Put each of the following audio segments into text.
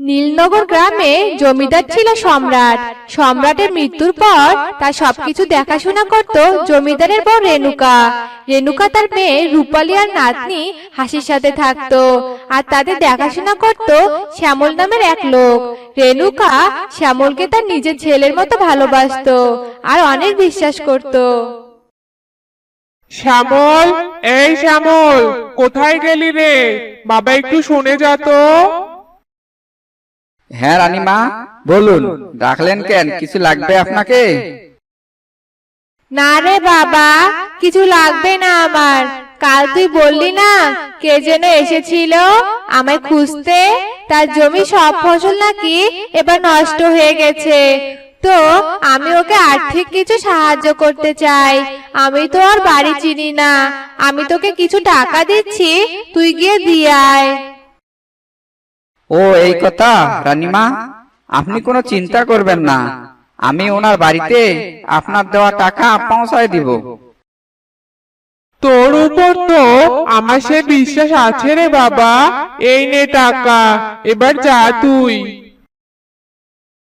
নীলনগর গ্রামে জমিদার ছিল সম্রাট। সম্রাটের মৃত্যুর পর তার সবকিছু দেখাশোনা করত জমিদারের বউ রেণুকা। রেণুকা তার মেয়ে রূপালী আর নাতনি হাসির সাথে থাকতো আর তাদের দেখাশোনা করত শ্যামল নামের এক লোক। রেণুকা শ্যামলকে তার নিজের ছেলের মতো ভালোবাসতো আর অনেক বিশ্বাস করত। শ্যামল, এই শ্যামল, কোথায় গেলি রে? বাবা একটু শুনে যা তো। হ্যাঁ রানীমা, বলুন ডাকলেন কেন? কিছু লাগবে আপনাকে? না রে বাবা, কিছু লাগবে না আমার। কাল তুই বললি না কে যেন এসেছিল আমায় খুঁজতে? তার জমি সব ফসল নাকি এবার নষ্ট হয়ে গেছে। তো আমি ওকে আর্থিক কিছু সাহায্য করতে চাই। আমি তো আর বাড়ি চিনি না। আমি তোকে কিছু টাকা দিচ্ছি, তুই গিয়ে দিয়ে আয়। ও এই কথা রানীমা আপনি কোনো চিন্তা করবেন না। আমি ওনার বাড়িতে আপনার দেওয়া টাকা পৌঁছায় দিব। তোর উপর তো আমার সে বিশ্বাস আছে রে বাবা। এই নে টাকা এবার যা তুই।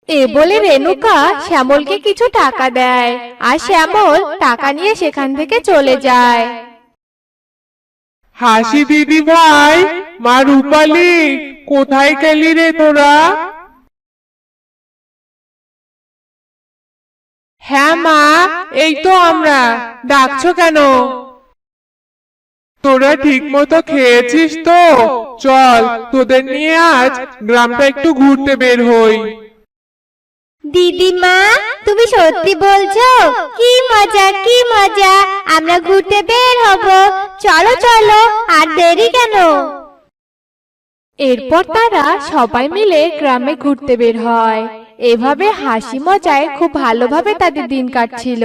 এ বলে রেণুকা শ্যামলকে কিছু টাকা দেয় আর শ্যামল টাকা নিয়ে সেখান থেকে চলে যায়। হাসি দিদি ভাই, মা রূপালি, কোথায় গেলি রে তোরা? হ্যাঁ মা, এই তো আমরা। ডাকছো কেন? তোরা ঠিক মতো খেয়েছিস তো? চল, তোদের নিয়ে আজ গ্রামটা একটু ঘুরতে বের হই। দিদিমা তুমি সত্যি বলছো? কি মজা কি মজা। আমরা ঘুরতে বের হব। চলো চলো, আর দেরি কেন? এরপর তারা সবাই মিলে গ্রামে ঘুরতে বের হয়। এভাবে হাসি মজায় খুব ভালোভাবে তাদের দিন কাটছিল।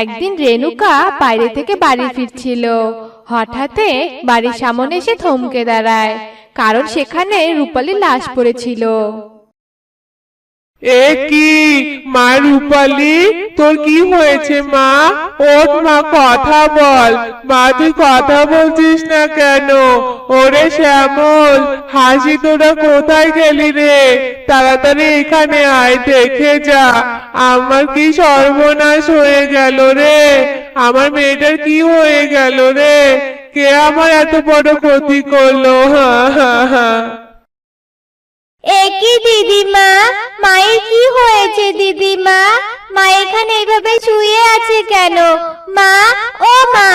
একদিন রেনুকা বাইরে থেকে বাড়ি ফিরছিল। হঠাৎ বাড়ির সামনে এসে থমকে দাঁড়ায়, কারণ সেখানে রূপালী লাশ পড়েছিল। এ কি? মা রূপালি, তোর কি হয়েছে, মা? ওঠ, মা, কথা বল। মা তুই কথা বলছিস না কেন? ওরে শ্যামল, হাসি তোরা কোথায় গেলি রে? তাড়াতাড়ি এখানে আয়, দেখে যা। আমার কি সর্বনাশ হয়ে গেল রে? আমার মেয়েটার কি হয়ে গেল রে? কে আমার এত বড় ক্ষতি করল? হা হা হা। এ কি দিদিমা, মায়ের কি হয়েছে দিদিমা? মা এখানে এইভাবে শুয়ে আছে কেন? মা, ও মা,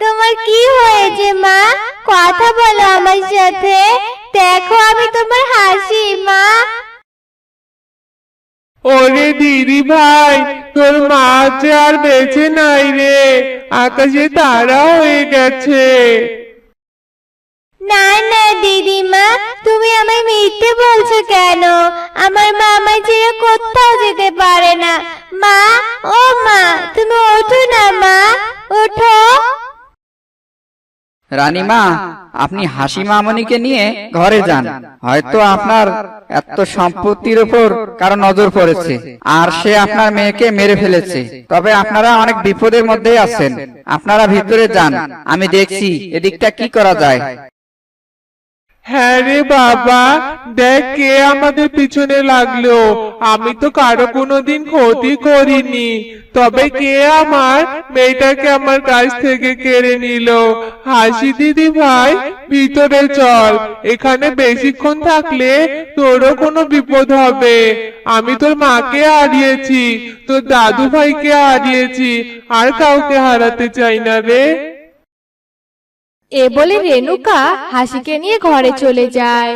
তোমার কি হয়েছে মা? কথা বলো আমার সাথে। দেখো আমি তোমার হাসি, মা। ওরে দিদি ভাই তোর মা যে আর বেঁচে নাই রে। আকাশে তারা হয়ে গেছে। না না, দিদিমা, তুমি আমায় মিথ্যে বলছো কেন? আমার মা আমায় ছেড়ে কোথাও যেতে পারে না। মা, ও মা, তুমি ওঠো না, মা, ওঠো। রানীমা, আপনি হাসি মামনিকে নিয়ে ঘরে যান। হয়তো আপনার এত সম্পত্তির উপর কারও নজর পড়েছে, আর সে আপনার মেয়েকে মেরে ফেলেছে। তবে আপনারা অনেক বিপদের মধ্যেই আছেন। আপনারা ভিতরে যান। আমি দেখছি এদিকটা কি করা যায়। হ্যাঁ রে বাবা, দেখ কে আমাদের পিছনে লাগল। আমি তো কারও কোনোদিন ক্ষতি করিনি। তবে কে আমার মেয়েটাকে আমার কাছ থেকে কেড়ে নিল? হাসি দিদি ভাই, ভিতরে চল। এখানে বেশিক্ষণ থাকলে তোরও কোনো বিপদ হবে। আমি তোর মাকে হারিয়েছি, তোর দাদু ভাইকে হারিয়েছি, আর কাউকে হারাতে চাই না রে। এ বলে রেণুকা হাসিকে নিয়ে ঘরে চলে যায়।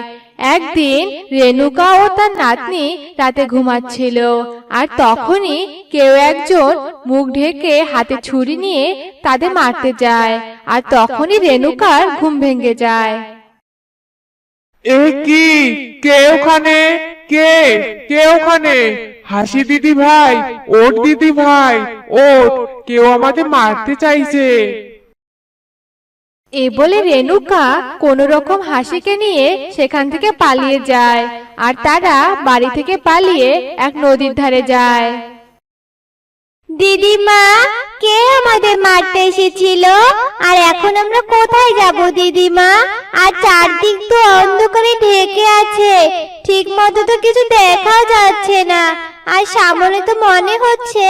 একদিন রেণুকা ও তার নাতনি রাতে ঘুমাচ্ছিল আর তখনই কেউ একজন মুখ ঢেকে হাতে ছুরি নিয়ে তাদের মারতে যায় আর তখনই রেণুকার ঘুম ভেঙে যায়। এ কি? কে ওখানে? কে? কে ওখানে? হাসি দিদি ভাই ওট দিদি ভাই ওট কেউ আমাদের মারতে চাইছে। এ বলে রেণুকা কোন রকম হাসিকে নিয়ে সেখান থেকে পালিয়ে যায়, আর তারা বাড়ি থেকে পালিয়ে এক নদীর ধারে যায়। দিদিমা, কে আমাদের মারতে এসেছিল? আর এখন আমরা কোথায় যাব দিদিমা? আর চারদিক তো অন্ধকারে ঢেকে আছে ঠিক মতো তো কিছু দেখাও যাচ্ছে না। আর সামনে তো মনে হচ্ছে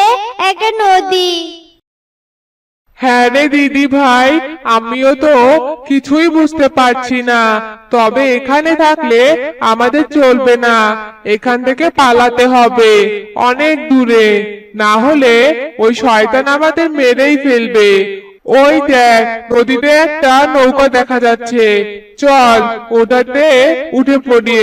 একটা নদী। হ্যাঁ রে দিদি ভাই, আমিও তো কিছুই বুঝতে পারছি না। তবে এখানে থাকলে আমাদের চলবে না। এখান থেকে পালাতে হবে, অনেক দূরে। না হলে ওই শয়তান আমাদের মেরেই ফেলবে। ওই দেখ, নদীতে একটা নৌকা দেখা যাচ্ছে। চল, ওটাতে উঠে পড়ি।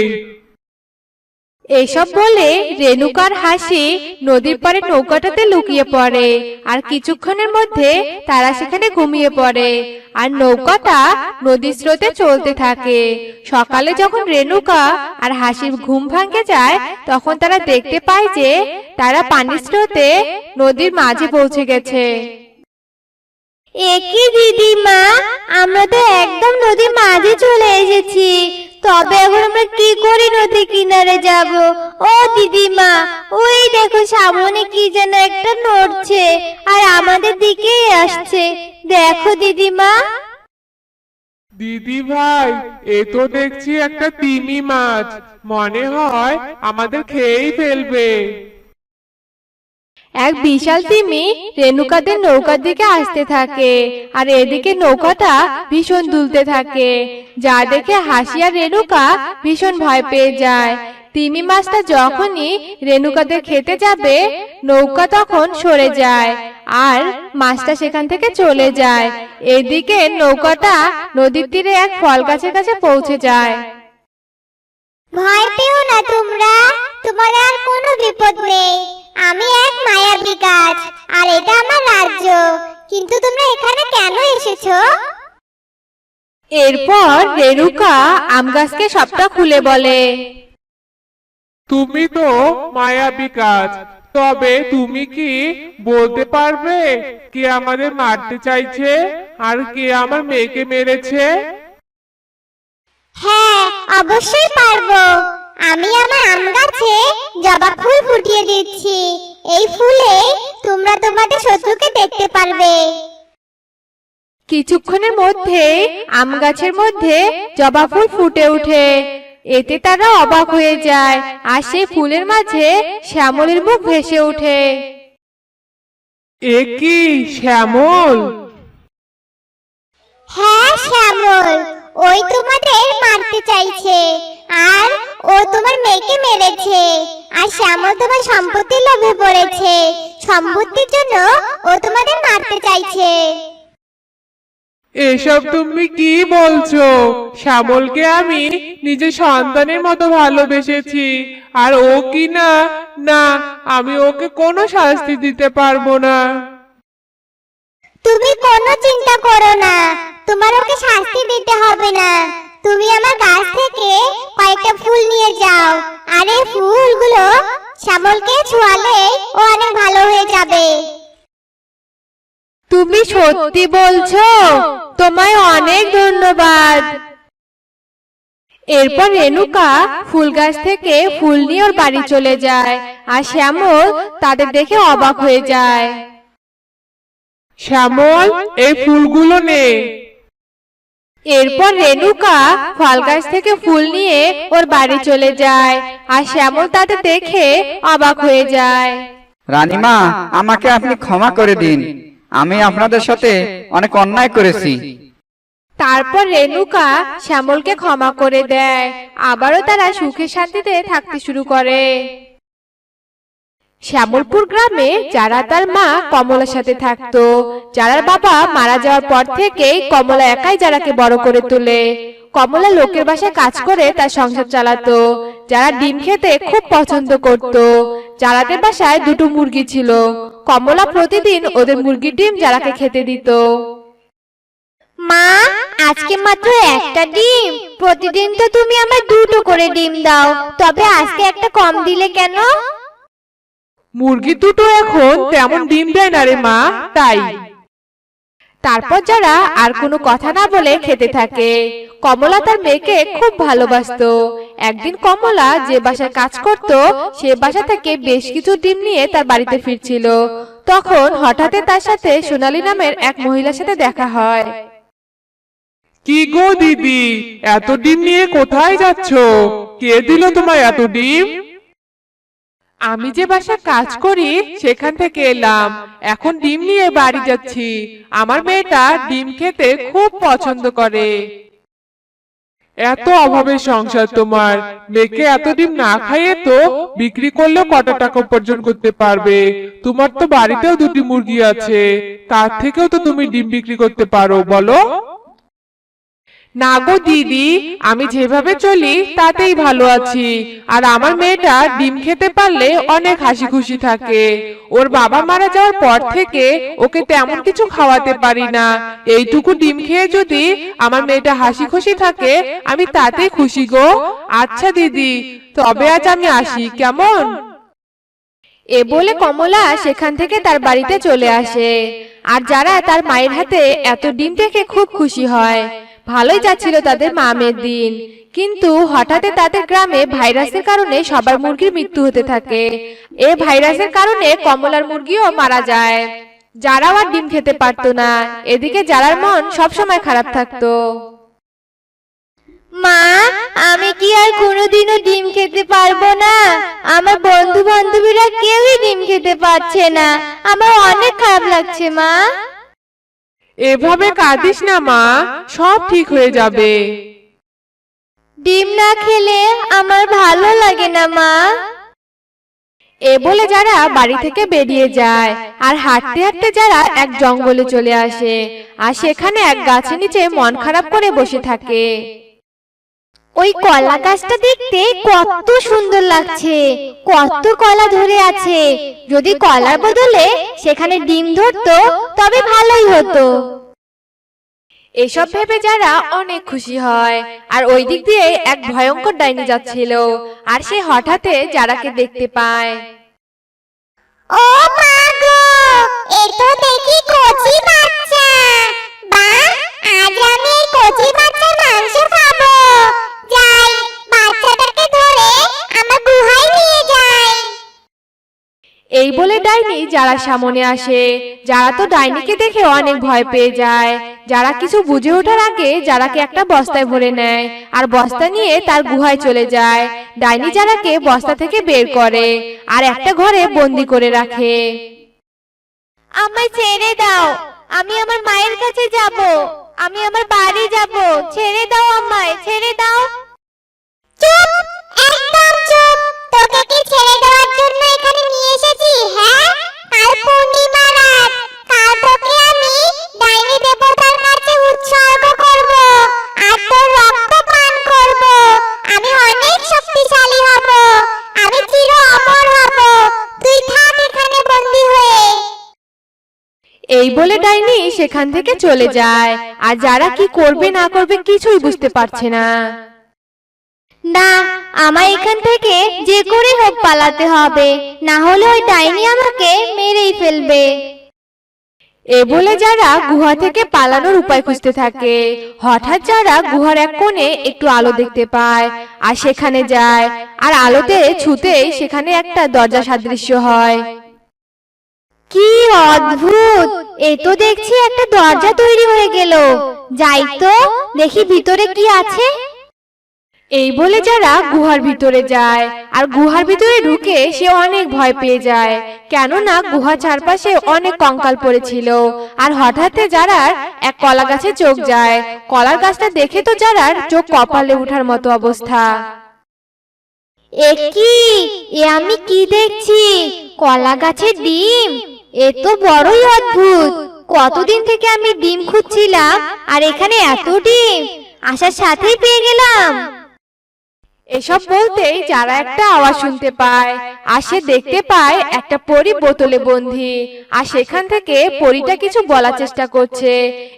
এসব বলে রেণুকার হাসি নদীর পাড়ে নৌকাটাতে লুকিয়ে পড়ে। আর কিছুক্ষণের মধ্যে তারা সেখানে ঘুমিয়ে পড়ে। আর নৌকাটা নদীর স্রোতে চলতে থাকে। সকালে যখন রেণুকা আর হাসির ঘুম ভাঙে যায়, তখন তারা দেখতে পায় যে তারা পানির স্রোতে নদীর মাঝে পৌঁছে গেছে। একই দিদিমা? আমরা তো একদম নদীর মাঝে চলে এসেছি। তবে এখন আমরা কি করি নদীর কিনারে যাব? ও দিদিমা ওই দেখো সামনে কি যেন একটা নড়ছে আর আমাদের দিকেই আসছে। দেখো দিদিমা দিদি ভাই, এ তো দেখছি একটা তিমি মাছ। মনে হয় আমাদের খেয়েই ফেলবে। এক বিশাল তিমি রেণুকাদের নৌকার দিকে আসতে থাকে আর এদিকে নৌকাটা ভীষণ দুলতে থাকে। যা দেখে হাসিয়া রেণুকা ভীষণ ভয় পেয়ে যায়। তিমি মাছটা যখনই রেণুকাদের খেতে যাবে, নৌকা তখন সরে যায় আর মাছটা সেখান থেকে চলে যায়। এদিকে নৌকাটা নদীর তীরে এক ফল গাছের কাছে পৌঁছে যায়। ভয় পেও না তোমরা, তোমার আর কোনো বিপদ নেই। আমি এক মায়াবী গাছ আর এটা আমার রাজ্য। কিন্তু তোমরা এখানে কেন এসেছ? এরপর রেণুকা আম গাছকে সবটা খুলে বলে তুমি তো মায়াবী কাজ তবে তুমি কি বলতে পারবে কে আমাদের মারতে চাইছে আর কে আমার মেয়েকে মেরেছে? হ্যাঁ অবশ্যই পারব। আমি আমার আম গাছে জবা ফুল ফুটিয়ে দিচ্ছি। এই ফুলে তোমরা তোমাদের শত্রুকে দেখতে পারবে। কিছুক্ষণের মধ্যে আম গাছের মধ্যে জবা ফুল ফুটে ওঠে। এতে তারা অবাক হয়ে যায় আর সেই ফুলের মাঝে শ্যামলের মুখ ভেসে ওঠে। এ কি শ্যামল? হ্যাঁ শ্যামল। ওই তোমাদের মারতে চাইছে। আর ও তোমার মেয়েকে মেরেছে। আর শ্যামল তোমার সম্পত্তির লোভে পড়েছে। সম্পত্তির জন্য ও তোমাদের মারতে চাইছে। এসব তুমি কি বলছো? শ্যামলকে আমি নিজের সন্তানের মতো ভালোবেসেছি। আর ও কি না? না আমি ওকে কোনো শাস্তি দিতে পারব না। তুমি কোনো চিন্তা করো না। তোমার ওকে শাস্তি দিতে হবে না। তুমি আমার গাছ থেকে কয়েকটা ফুল নিয়ে যাও। আর এই ফুলগুলো শ্যামলকে ছোঁয়ালে ও অনেক ভালো হয়ে যাবে। তুমি সত্যি বলছো? তোমায় অনেক ধন্যবাদ। এরপর রেনুকা ফুল গাছ থেকে ফুল নিয়ে ওর বাড়ি চলে যায় আর শ্যামল তাদের দেখে অবাক হয়ে যায়। শ্যামল এই ফুলগুলো নে। এরপর রেনুকা ফল গাছ থেকে ফুল নিয়ে ওর বাড়ি চলে যায়। আর শ্যামল তাদের দেখে অবাক হয়ে যায়। রানীমা আমাকে আপনি ক্ষমা করে দিন। আমি আপনাদের সাথে অনেক অন্যায় করেছি। তারপর রেনুকা শ্যামলকে ক্ষমা করে দেয়। আবারও তারা সুখে শান্তিতে থাকতে শুরু করে। শ্যামলপুর গ্রামে যারা তার মা কমলার সাথে থাকতো, যারার বাবা মারা যাওয়ার পর থেকে কমলা একাই যারাকে বড় করে তোলে। কমলা লোকের বাসায় কাজ করে, তার সংসার চালাতো, যারা ডিম খেতে খুব পছন্দ করত, যারাদের বাসায় দুটো মুরগি ছিল। কমলা প্রতিদিন ওদের মুরগির ডিম যারাকে খেতে দিত। মা, আজকে মাত্র একটা ডিম। প্রতিদিন তো তুমি আমার দুটো করে ডিম দাও। তবে আজকে একটা কম দিলে কেন? মুরগি দুটো এখন তেমন ডিম দেয় না রে মা তাই। তারপর যারা আর কোনো কথা না বলে খেতে থাকে কমলা তার মেয়েকে খুব ভালোবাসতো। একদিন কমলা যে বাসায় কাজ করত সে বাসা থেকে বেশ কিছু ডিম নিয়ে তার বাড়িতে ফিরছিল। তখন হঠাৎ তার সাথে সোনালী নামের এক মহিলার সাথে দেখা হয়। কি গো দিদি এত ডিম নিয়ে কোথায় যাচ্ছ? কে দিল তোমায় এত ডিম? আমি যে বাসায় কাজ করি সেখান থেকে এলাম। এখন ডিম নিয়ে বাড়ি যাচ্ছি। আমার মেয়েটা ডিম খেতে খুব পছন্দ করে। এত অভাবের সংসার তোমার। মেয়েকে এত ডিম না খাইয়ে তো বিক্রি করলেও কত টাকা উপার্জন করতে পারবে? তোমার তো বাড়িতেও দুটি মুরগি আছে। তার থেকেও তো তুমি ডিম বিক্রি করতে পারো। বলো। না গো দিদি, আমি যেভাবে চলি, তাতেই ভালো আছি। আর আমার মেয়েটা ডিম খেতে পারলে অনেক হাসি খুশি থাকে। ওর বাবা মারা যাওয়ার পর থেকে ওকে তেমন কিছু খাওয়াতে পারি না। এইটুকু ডিম খেয়ে যদি আমার মেয়েটা হাসি খুশি থাকে, আমি তাতেই খুশি গো। আচ্ছা দিদি, তবে আজ আমি আসি, কেমন? এ বলে কমলা সেখান থেকে তার বাড়িতে চলে আসে। আর যারা তার মায়ের হাতে এত ডিম দেখে খুব খুশি হয়। ভালোই যাচ্ছিল তাদের মামের দিন। কিন্তু হঠাৎ তাদের গ্রামে ভাইরাসের কারণে সবার মুরগির মৃত্যু হতে থাকে। এ ভাইরাসের কারণে কমলার মুরগিও মারা যায়। যারাও আর ডিম খেতে পারতো না। এদিকে যারার মন সবসময় খারাপ থাকতো। মা, আমি কি আর কোনোদিনও ডিম খেতে পারব না? আমার বন্ধু বান্ধবীরা কেউই ডিম খেতে পারছে না। আমার অনেক খারাপ লাগছে, মা। এভাবে কাঁদিস না মা সব ঠিক হয়ে যাবে। ডিম না খেলে আমার ভালো লাগে না মা। এ বলে যারা বাড়ি থেকে বেরিয়ে যায় আর হাঁটতে হাঁটতে যারা এক জঙ্গলে চলে আসে আর সেখানে এক গাছের নিচে মন খারাপ করে বসে থাকে। ওই কলা গাছটা দেখতে কত সুন্দর লাগছে কত কলা ধরে আছে। যদি কলার বদলে সেখানে ডিম ধরতো তবে ভালোই হতো। এসব ভেবে যারা অনেক খুশি হয়। আর ওই দিক দিয়ে এক ভয়ঙ্কর ডাইনি যাচ্ছিল আর সে হঠাৎ যারাকে দেখতে পায়। ও মা গো এ তো দেখি কচি বাচ্চা। বা আজ আমি কচি বাচ্চার মাংস এই বলে ডাইনি যারা সামনে আসে যারা তো ডাইনিকে দেখে অনেক ভয় পেয়ে যায় যারা কিছু বুঝে ওঠার আগে যারাকে একটা বস্তায় ভরে নেয় আর বস্তা নিয়ে তার গুহায় চলে যায়। ডাইনি যারাকে বস্তা থেকে বের করে আর একটা ঘরে বন্দি করে রাখে। আমায় ছেড়ে দাও। আমি আমার মায়ের কাছে যাব। আমি আমার বাড়ি যাব। ছেড়ে দাও আমায়। ছেড়ে দাও। চুপ! তোকে কি ছেড়ে দেওয়ার জন্য এখানে নিয়ে এসেছি হ্যাঁ? কাল পূর্ণিমা রাত। কাল তোকে আমি ডাইনি দেবতার কাছে উৎসর্গ করব আর তোর রক্ত পান করব। আমি অনেক শক্তিশালী হব। আমি চির অমর হব। তুই থাক এখানে বন্দী হয়ে। এই বলে ডাইনি সেখান থেকে চলে যায়। আর যারা কি করবে না করবে কিছুই বুঝতে পারছে না। না আমার এখান থেকে যে করে হোক পালাতে হবে না হলে ওই ডাইনি আমাকে মেরেই ফেলবে। এ বলে যারা গুহা থেকে পালানোর উপায় খুঁজতে থাকে হঠাৎ যারা গুহার এক কোণে একটু আলো দেখতে পায় আর সেখানে যায় আর আলোতে ছুতেই সেখানে একটা দরজা সাদৃশ্য হয়। কি অদ্ভুত! এ তো দেখছি একটা দরজা তৈরি হয়ে গেল। যাই তো দেখি ভিতরে কি আছে। এই বলে যারা গুহার ভিতরে যায় আর গুহার ভিতরে ঢুকে সে অনেক ভয় পেয়ে যায়। কেননা গুহা চারপাশে অনেক কঙ্কাল পড়েছিল আর হঠাৎ যারার এক কলা গাছে চোখ যায়। কলার গাছটা দেখে তো যারার চোখ কপালে ওঠার মতো অবস্থা। এ কি? এ আমি কি দেখছি? কলা গাছের ডিম? এ তো বড়ই অদ্ভুত। কতদিন থেকে আমি ডিম খুঁজছিলাম আর এখানে এত ডিম। আসার সাথেই পেয়ে গেলাম। এসব বলতেই যারা একটা আওয়াজ শুনতে পায়, আর সে দেখতে পায় একটা পরি বোতলে বন্দি, আর সেখান থেকে পরিটা কিছু বলার চেষ্টা করছে।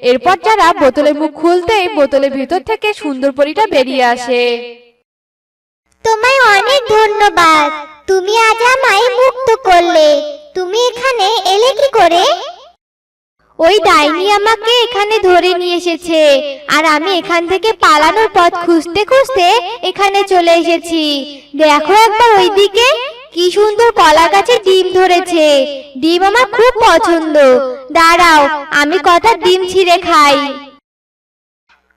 এরপর যারা বোতলের মুখ খুলতেই বোতলের ভিতর থেকে সুন্দর পরিটা বেরিয়ে আসে। তোমায় অনেক ধন্যবাদ। তুমি আজ আমায় মুক্ত করলে। ওই ডাইনি আমাকে এখানে ধরে নিয়ে এসেছে। আর আমি এখান থেকে পালানোর পথ খুঁজতে খুঁজতে এখানে চলে এসেছি। দেখো একবার ওইদিকে, কি সুন্দর কলা গাছে ডিম ধরেছে। ডিম আমার খুব পছন্দ। দাঁড়াও, আমি কটা ডিম ছিঁড়ে খাই।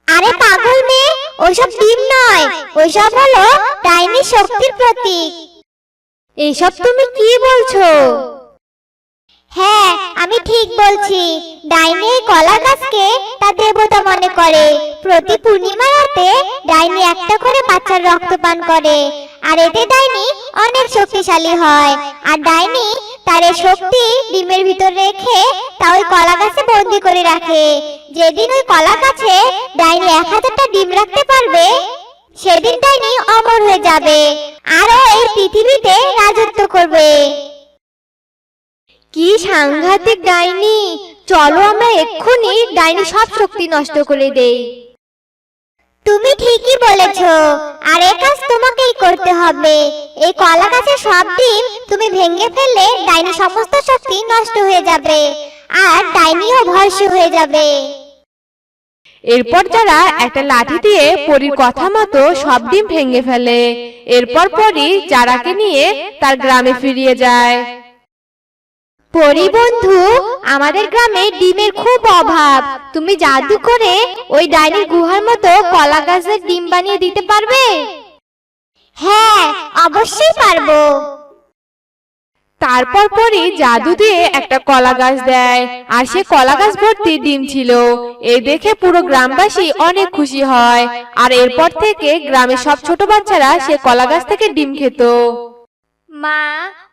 আরে পাগল মেয়ে ওসব ডিম নয় ওসব হলো ডাইনি শক্তির প্রতীক। এসব তুমি কি বলছো? হ্যাঁ আমি ঠিক বলছি। ডাইনি কলা গাছকে তার দেবতা মনে করে। প্রতি পূর্ণিমা রাতে ডাইনি একটা করে বাচ্চার রক্ত পান করে। আর এতে ডাইনি অনেক শক্তিশালী হয়। আর ডাইনি তার শক্তি ডিমের ভিতর রেখে তা ওই কলা গাছে বন্দি করে রাখে। যেদিন ওই কলা গাছে ডাইনি এক হাজারটা ডিম রাখতে পারবে, সেদিন ডাইনি অমর হয়ে যাবে। আরও এই পৃথিবীতে রাজত্ব করবে। কি সাংঘাতিক ডাইনি। চলো আমরা এক্ষুনি ডাইনি সব শক্তি নষ্ট করে দেই। তুমি ঠিকই বলেছ। আর এই কাজ তোমাকেই করতে হবে। এই কলা গাছের সব ডিম তুমি ভেঙে ফেললে ডাইনি সমস্ত শক্তি নষ্ট হয়ে যাবে। আর ডাইনিও ভস্য হয়ে যাবে। এরপর তারা একটা লাঠি দিয়ে পরীর কথা মতো সব ডিম ভেঙে ফেলে এরপর পরী যারাকে নিয়ে তার গ্রামে ফিরিয়ে যায়। পরি বন্ধু আমাদের গ্রামে ডিমের খুব অভাব। তুমি জাদু করে ওই ডাইনির গুহার মতো কলা গাছের ডিম বানিয়ে দিতে পারবে? হ্যাঁ অবশ্যই পারব। তারপর পরই জাদু দিয়ে একটা কলা গাছ দেয় আর সে কলা গাছ ভর্তি ডিম ছিল। এই দেখে পুরো গ্রামবাসী অনেক খুশি হয় আর এরপর থেকে গ্রামের সব ছোট বাচ্চারা সে কলা গাছ থেকে ডিম খেত। মা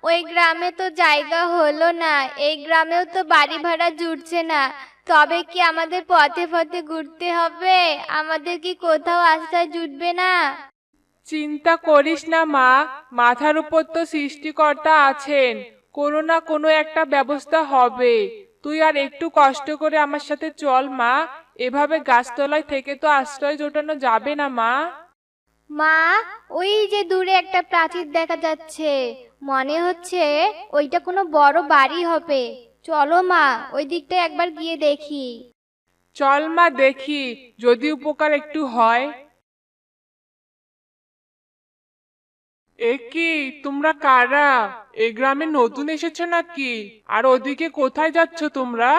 ওই গ্রামে তো জায়গা হলো না এই গ্রামেও তো বাড়ি ভাড়া জুটছে না। তবে কি আমাদের পথে পথে ঘুরতে হবে? আমাদের কি কোথাও আশ্রয় জুটবে না? চিন্তা করিস না মা। মাথার উপর তো সৃষ্টিকর্তা আছেন। কোনো না কোনো একটা ব্যবস্থা হবে। তুই আর একটু কষ্ট করে আমার সাথে চল মা। এভাবে গাছতলায় থেকে তো আশ্রয় জোটানো যাবে না মা। মা ওই যে দূরে একটা প্রাচীর দেখা যাচ্ছে। মনে হচ্ছে ওইটা কোনো বড় বাড়ি হবে। চলো মা, ওই দিকটা একবার গিয়ে দেখি। চল মা, দেখি, যদি উপকার একটু হয়। এ কি, তোমরা কারা? এই গ্রামে নতুন এসেছ নাকি? আর ওদিকে কোথায় যাচ্ছ তোমরা?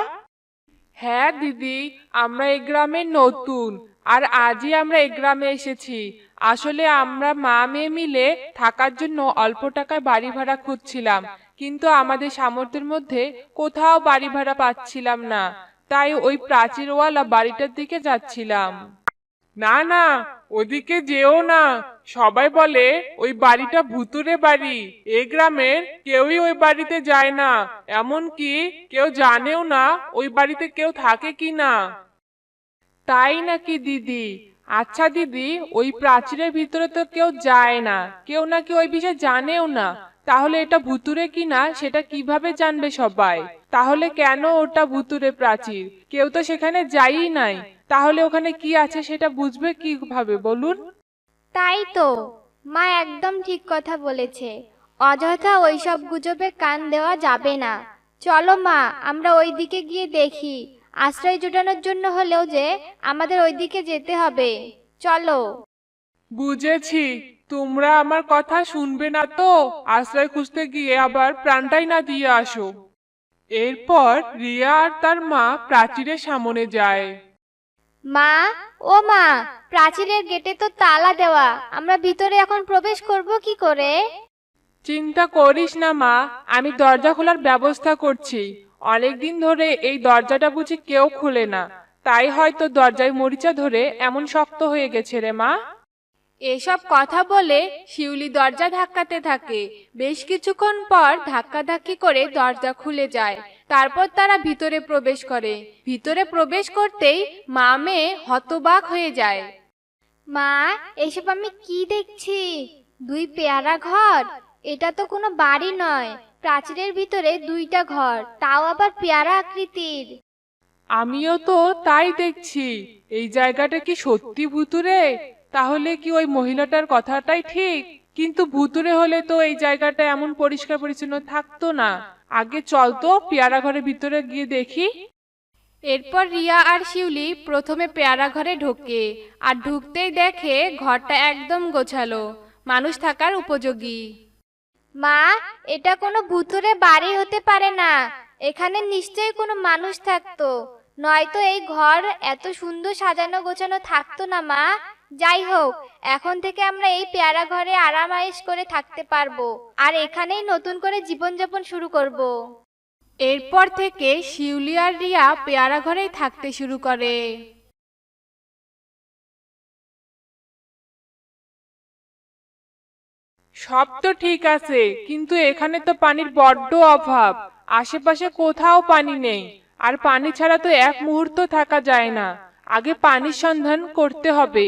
হ্যাঁ দিদি, আমরা এই গ্রামে নতুন, আর আজই আমরা এই গ্রামে এসেছি। আসলে আমরা মা মেয়ে মিলে থাকার জন্য অল্প টাকায় বাড়ি ভাড়া খুঁজছিলাম, কিন্তু আমাদের সামর্থ্যের মধ্যে কোথাও বাড়ি ভাড়া পাচ্ছিলাম না। তাই ওই প্রাচীরওয়ালা বাড়িটার দিকে যাচ্ছিলাম। না না, ওদিকে যেও না। সবাই বলে, ওই বাড়িটা ভুতুরে বাড়ি। এ গ্রামের কেউই ওই বাড়িতে যায় না। এমনকি কেউ জানেও না ওই বাড়িতে কেউ থাকে কি না। তাই নাকি দিদি? আচ্ছা দিদি, ওই প্রাচীরের ভিতরে তো কেউ যায় না। কেউ নাকি ওই বিষয়ে জানেও না। তাহলে এটা ভুতুরে কিনা, সেটা কীভাবে জানবে সবাই? তাহলে কেন ওটা ভুতুরে প্রাচীর? কেউ তো সেখানে যায়ই নাই। তাহলে ওখানে কি আছে সেটা বুঝবে কীভাবে, বলুন? তাই তো। মা একদম ঠিক কথা বলেছে। অযথা ওইসব গুজবে কান দেওয়া যাবে না। চলো মা, আমরা ওই দিকে গিয়ে দেখি। আশ্রয় জোটানোর জন্য হলেও যে আমাদের ওই দিকে যেতে হবে। চলো। বুঝেছি তোমরা আমার কথা শুনবে না তো? আশ্রয় খুঁজতে গিয়ে আবার প্রাণটাই না দিয়ে আসো। এরপর রিয়া আর তার মা প্রাচীরের সামনে যায়। মা? ও মা প্রাচীরের গেটে তো তালা দেওয়া। আমরা ভিতরে এখন প্রবেশ করব কি করে? চিন্তা করিস না মা আমি দরজা খোলার ব্যবস্থা করছি। অনেকদিন ধরে এই দরজাটা বুঝি কেউ খুলে না। তাই হয়তো দরজায় মরিচা ধরে এমন শক্ত হয়ে গেছে রে মা। এসব কথা বলে শিউলি দরজা ধাক্কাতে থাকে। বেশ কিছুক্ষণ পর ধাক্কাধাক্কি করে দরজা খুলে যায়। তারপর তারা ভিতরে প্রবেশ করে। ভিতরে প্রবেশ করতেই মা মেয়ে হতবাক হয়ে যায়। মা এসব আমি কি দেখছি? দুই পেয়ারা ঘর? এটা তো কোনো বাড়ি নয়। প্রাচীরের ভিতরে দুইটা ঘর তাও আবার পেয়ারা আকৃতির। আমিও তো তাই দেখছি। এই জায়গাটা কি সত্যি ভুতুরে তাহলে কি ওই মহিলাটার কথাটাই ঠিক? কিন্তু ভুতুরে হলে তো এই জায়গাটা এমন পরিষ্কার পরিচ্ছন্ন থাকতো না। আগে চল তো পেয়ারা ঘরের ভিতরে গিয়ে দেখি। এরপর রিয়া আর শিউলি প্রথমে পেয়ারা ঘরে ঢোকে আর ঢুকতেই দেখে ঘরটা একদম গোছালো। মানুষ থাকার উপযোগী। মা, এটা কোনো ভুতুরে বাড়ি হতে পারে না। এখানে নিশ্চয়ই কোনো মানুষ থাকতো। নয়তো এই ঘর এত সুন্দর সাজানো গোছানো থাকতো না, মা। যাই হোক, এখন থেকে আমরা এই পেয়ারা ঘরে আরামায়েশ করে থাকতে পারব। আর এখানেই নতুন করে জীবনযাপন শুরু করব। এরপর থেকে শিউলি আর রিয়া পেয়ারা ঘরেই থাকতে শুরু করে। সব তো ঠিক আছে, কিন্তু এখানে তো পানির বড্ড অভাব। আশেপাশে কোথাও পানি নেই, আর পানি ছাড়া তো এক মুহূর্ত থাকা যায় না। আগে পানির সন্ধান করতে হবে।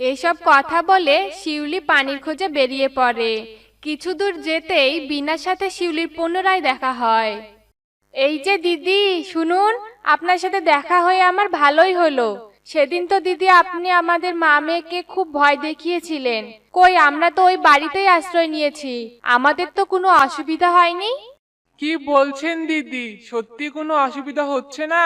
এসব কথা বলে শিউলি পানির খোঁজে বেরিয়ে পড়ে। কিছু দূর যেতেই বিনার সাথে শিউলির পুনরায় দেখা হয়। এই যে দিদি, শুনুন, আপনার সাথে দেখা হয়ে আমার ভালোই হলো। সেদিন তো দিদি আপনি আমাদের মা মেয়েকে খুব ভয় দেখিয়েছিলেন। কই আমরা তো ওই বাড়িতেই আশ্রয় নিয়েছি। আমাদের তো কোনো অসুবিধা হয়নি? কি বলছেন দিদি? সত্যি কোনো অসুবিধা হচ্ছে না?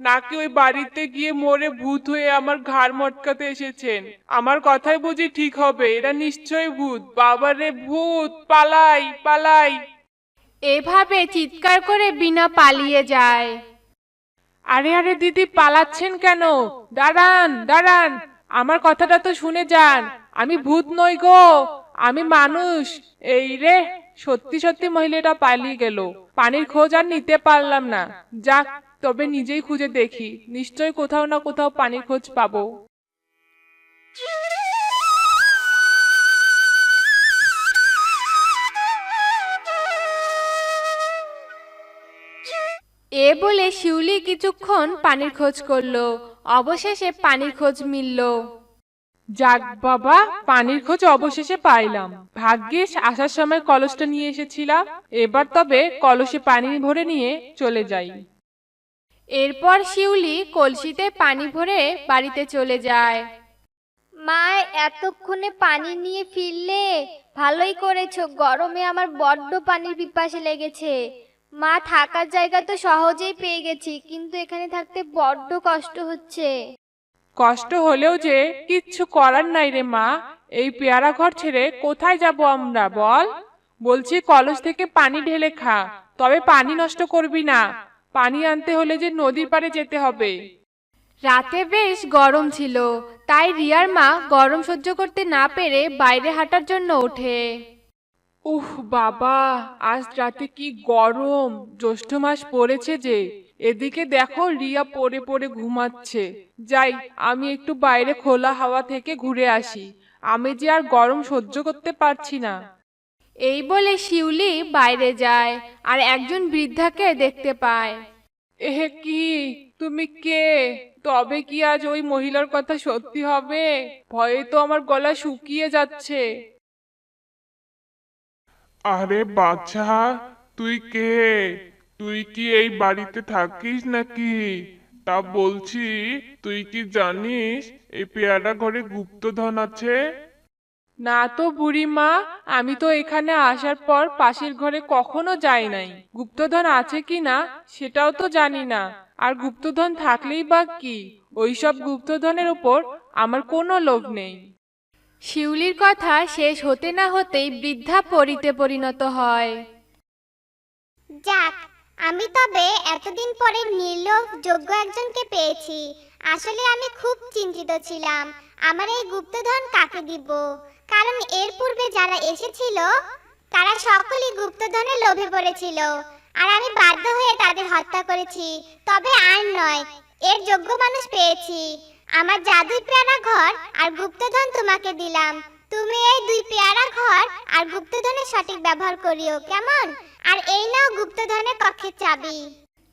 নাকি ওই বাড়িতে গিয়ে মরে ভূত হয়ে আমার ঘাড় মটকাতে এসেছেন? আমার কথাই বুঝি ঠিক হবে এটা নিশ্চয়ই ভূত। বাবারে ভূত পালাই পালাই। এভাবে চিৎকার করে বিনা পালিয়ে যায়। আরে আরে, দিদি, পালাচ্ছেন কেন? দাঁড়ান দাঁড়ান। আমার কথাটা তো শুনে যান। আমি ভূত নই গো। আমি মানুষ। এই রে, সত্যি সত্যি মহিলাটা পালিয়ে গেল। পানির খোঁজ আর নিতে পারলাম না। যাক, তবে নিজেই খুঁজে দেখি। নিশ্চয় কোথাও না কোথাও পানির খোঁজ পাবো। এ বলে শিউলি কিছুক্ষণ পানির খোঁজ করল। অবশেষে পানির খোঁজ মিলল। যাক বাবা পানির খোঁজ অবশেষে পাইলাম। ভাগ্যিস আসার সময় কলসটা নিয়ে এসেছিলাম এবার তবে কলসে পানি ভরে নিয়ে চলে যাই। এরপর শিউলি কলসিতে পানি ভরে বাড়িতে চলে যায়। মা এতক্ষণে পানি নিয়ে ফিরলে? ভালোই করেছ। গরমে আমার বড্ড পানির পিপাসে লেগেছে। মা থাকার জায়গা তো সহজেই পেয়ে গেছি কিন্তু এখানে থাকতে বড্ড কষ্ট হচ্ছে। কষ্ট হলেও যে কিচ্ছু করার নাই রে মা এই পেয়ারা ঘর ছেড়ে কোথায় যাব আমরা বল? বলছি কলস থেকে পানি ঢেলে খা তবে পানি নষ্ট করবি না। পানি আনতে হলে যে নদীর পাড়ে যেতে হবে। রাতে বেশ গরম ছিল তাই রিয়ার মা গরম সহ্য করতে না পেরে বাইরে হাঁটার জন্য ওঠে। উহ বাবা আজ রাতে কি গরম। জ্যৈষ্ঠ মাস পড়েছে যে। এদিকে দেখো রিয়া পড়ে পড়ে ঘুমাচ্ছে। যাই আমি একটু বাইরে খোলা হাওয়া থেকে ঘুরে আসি। আমি যে আর গরম সহ্য করতে পারছি না। এই বলে শিউলি বাইরে যায় আর একজন বৃদ্ধাকে দেখতে পায়। এহে কি? তুমি কে? তবে কি আজ ওই মহিলার কথা সত্যি হবে? ভয়ে তো আমার গলা শুকিয়ে যাচ্ছে। আরে বাচ্চা তুই কে? তুই কি এই বাড়িতে থাকিস নাকি? তা বলছি, তুই কি জানিস এই পেয়ারা ঘরে গুপ্তধন আছে? না তো বুড়িমা, আমি তো এখানে আসার পর পাশের ঘরে কখনো যাই নাই। গুপ্তধন আছে কি না, সেটাও তো জানি না। আর গুপ্তধন থাকলেই বা কি? ওইসব গুপ্তধনের উপর আমার কোনো লোভ নেই। শিউলির কথা শেষ হতে না হতেই বৃদ্ধা পরিতে পরিণত হয়। যাক, আমি তবে এতদিন পরে নির্লোভ, যোগ্য একজনকে পেয়েছি। আসলে আমি খুব চিন্তিত ছিলাম। আমার এই গুপ্তধন কাকে দিব? কারণ এর পূর্বে যারা এসেছিল, তারা সকলেই গুপ্তধনের লোভে পড়েছিল। আর আমি বাধ্য হয়ে তাদের হত্যা করেছি। তবে আর নয়, এর যোগ্য মানুষ পেয়েছি। আমার জাদুই পেয়ারা ঘর আর গুপ্তধন তোমাকে দিলাম। তুমি এই দুই পেয়ারা ঘর আর গুপ্তধনের সঠিক ব্যবহার করিও কেমন? আর এই নাও গুপ্তধনের কক্ষের চাবি।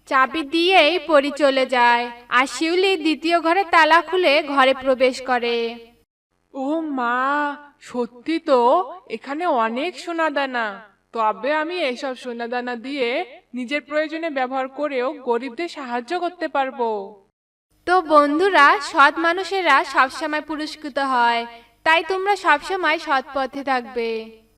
চাবি দিয়েই পরি চলে যায় আর শিউলি দ্বিতীয় ঘরে তালা খুলে ঘরে প্রবেশ করে। ও মা সত্যি তো এখানে অনেক সোনাদানা। তবে আমি এসব সোনাদানা দিয়ে নিজের প্রয়োজনে ব্যবহার করেও গরিবদের সাহায্য করতে পারব। তো বন্ধুরা সৎ মানুষেরা সবসময় পুরস্কৃত হয়। তাই তোমরা সবসময় সৎ পথে থাকবে।